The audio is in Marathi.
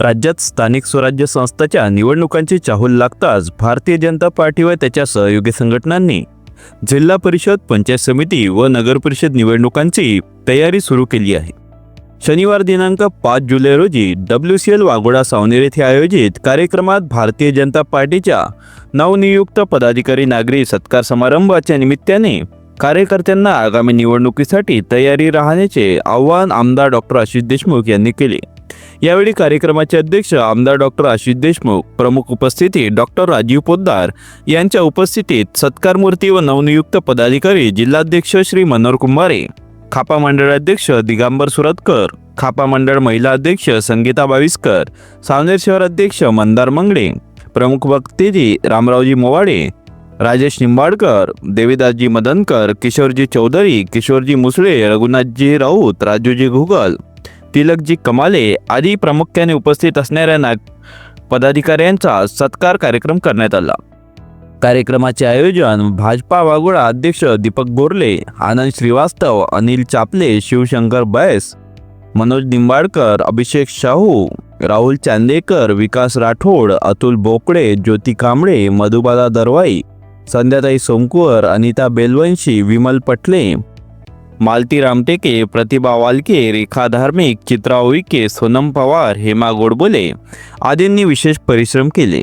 राज्यात स्थानिक स्वराज्य संस्थाच्या निवडणुकांची चाहूल लागताच भारतीय जनता पार्टी व त्याच्या सहयोगी संघटनांनी जिल्हा परिषद पंचायत समिती व नगर परिषद निवडणुकांची तयारी सुरू केली आहे. शनिवार दिनांक पाच जुलै रोजी W C L Waghoda Saoner येथे आयोजित कार्यक्रमात भारतीय जनता पार्टीच्या नवनियुक्त पदाधिकारी नागरी सत्कार समारंभाच्या निमित्ताने कार्यकर्त्यांना आगामी निवडणुकीसाठी तयारी राहण्याचे आवाहन आमदार डॉक्टर आशिष देशमुख यांनी केले. यावेळी कार्यक्रमाचे अध्यक्ष आमदार डॉक्टर आशिष देशमुख प्रमुख उपस्थिती डॉक्टर राजीव पोद्दार यांच्या उपस्थितीत सत्कारमूर्ती व नवनियुक्त पदाधिकारी जिल्हाध्यक्ष श्री मनोहर कुंभारे खापा मंडळ अध्यक्ष दिगांबर सुरतकर खापा मंडळ महिला अध्यक्ष संगीता बाविस्कर सावनेर शहर अध्यक्ष मंदार मंगडे प्रमुख वक्तेजी रामरावजी मोवाडे राजेश निंबाडकर देवीदासजी मदनकर किशोरजी चौधरी किशोरजी मुसळे रघुनाथजी राऊत राजूजी घुगल तिलकजी कमाले आदी प्रामुख्याने उपस्थित असणाऱ्या नाग पदाधिकाऱ्यांचा सत्कार कार्यक्रम करण्यात आला. कार्यक्रमाचे आयोजन भाजपा वाघोडा अध्यक्ष दीपक बोरले आनंद श्रीवास्तव अनिल चापले शिवशंकर बैस मनोज निंबाडकर अभिषेक शाहू राहुल चांदेकर विकास राठोड अतुल बोकडे ज्योती कांबळे मधुबाला दरवाई संध्याताई सोमकुवर अनिता बेलवंशी विमल पटले मालती रामटेके प्रतिभा वालके रेखा धार्मिक चित्रा उईके सोनम पवार हेमा गोडबोले आदींनी विशेष परिश्रम केले.